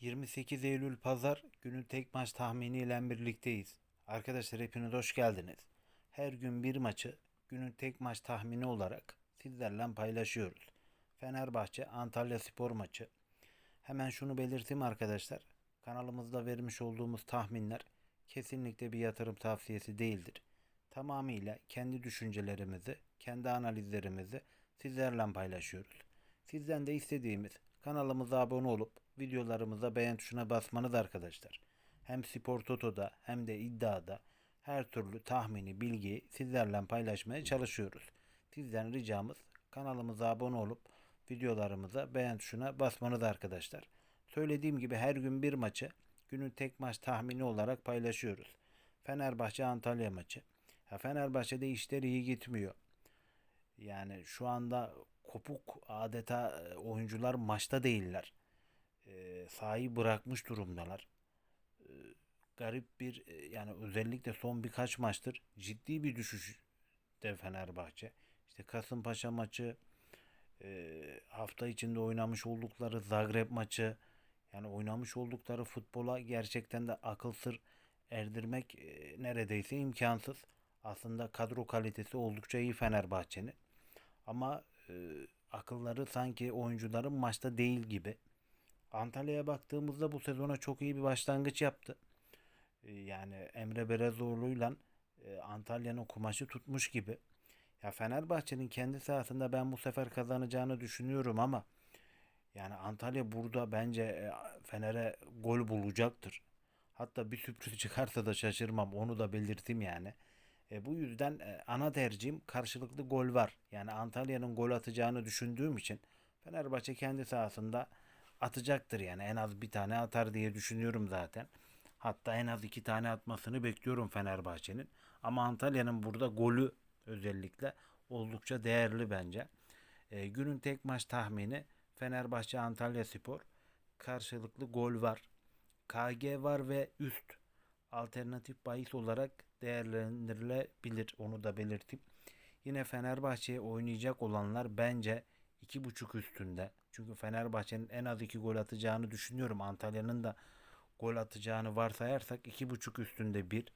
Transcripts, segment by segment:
28 Eylül Pazar günün tek maç tahminiyle birlikteyiz. Arkadaşlar hepiniz hoş geldiniz. Her gün bir maçı günün tek maç tahmini olarak sizlerle paylaşıyoruz. Fenerbahçe Antalya Spor maçı. Hemen şunu belirteyim arkadaşlar. Kanalımızda vermiş olduğumuz tahminler kesinlikle bir yatırım tavsiyesi değildir. Tamamıyla kendi düşüncelerimizi, kendi analizlerimizi sizlerle paylaşıyoruz. Sizden de istediğimiz kanalımıza abone olup videolarımıza beğen tuşuna basmanız arkadaşlar. Hem Spor Toto'da hem de iddiada her türlü tahmini bilgiyi sizlerle paylaşmaya çalışıyoruz. Sizden ricamız kanalımıza abone olup videolarımıza beğen tuşuna basmanız arkadaşlar. Söylediğim gibi her gün bir maçı günün tek maç tahmini olarak paylaşıyoruz. Fenerbahçe Antalya maçı. Ya Fenerbahçe'de işler iyi gitmiyor. Yani şu anda kopuk adeta e, oyuncular maçta değiller. E, sahayı bırakmış durumdalar. E, garip bir e, yani özellikle son birkaç maçtır ciddi bir düşüş de Fenerbahçe. İşte Kasımpaşa maçı, e, hafta içinde oynamış oldukları Zagreb maçı, yani oynamış oldukları futbola gerçekten de akıl sır erdirmek neredeyse imkansız. Aslında kadro kalitesi oldukça iyi Fenerbahçe'nin. Ama e, akılları sanki oyuncuların maçta değil gibi. Antalya'ya baktığımızda bu sezona çok iyi bir başlangıç yaptı. E, yani Emre Belezoğlu'yla e, Antalya'nın kumaşı tutmuş gibi. Ya Fenerbahçe'nin kendi sahasında ben bu sefer kazanacağını düşünüyorum ama yani Antalya burada bence e, Fener'e gol bulacaktır. Hatta bir sürpriz çıkarsa da şaşırmam. Onu da belirteyim yani. E, bu yüzden e, ana tercihim karşılıklı gol var. Yani Antalya'nın gol atacağını düşündüğüm için Fenerbahçe kendi sahasında atacaktır yani. En az bir tane atar diye düşünüyorum zaten. Hatta en az iki tane atmasını bekliyorum Fenerbahçe'nin. Ama Antalya'nın burada golü özellikle oldukça değerli bence. E, günün tek maç tahmini Fenerbahçe Antalya Spor. Karşılıklı gol var. KG var ve üst alternatif bahis olarak değerlendirilebilir. Onu da belirteyim. Yine Fenerbahçe'ye oynayacak olanlar bence 2.5 üstünde. Çünkü Fenerbahçe'nin en az 2 gol atacağını düşünüyorum. Antalya'nın da gol atacağını varsayarsak 2.5 üstünde bir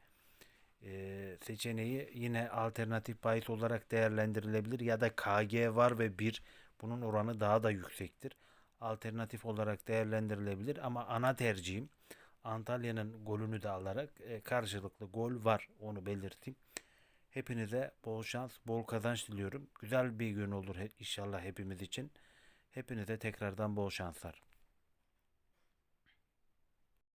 e, seçeneği yine alternatif bahis olarak değerlendirilebilir ya da KG var ve bir bunun oranı daha da yüksektir. Alternatif olarak değerlendirilebilir ama ana tercihim Antalya'nın golünü de alarak e, karşılıklı gol var onu belirteyim. Hepinize bol şans, bol kazanç diliyorum. Güzel bir gün olur inşallah hepimiz için. Hepinize tekrardan bol şanslar.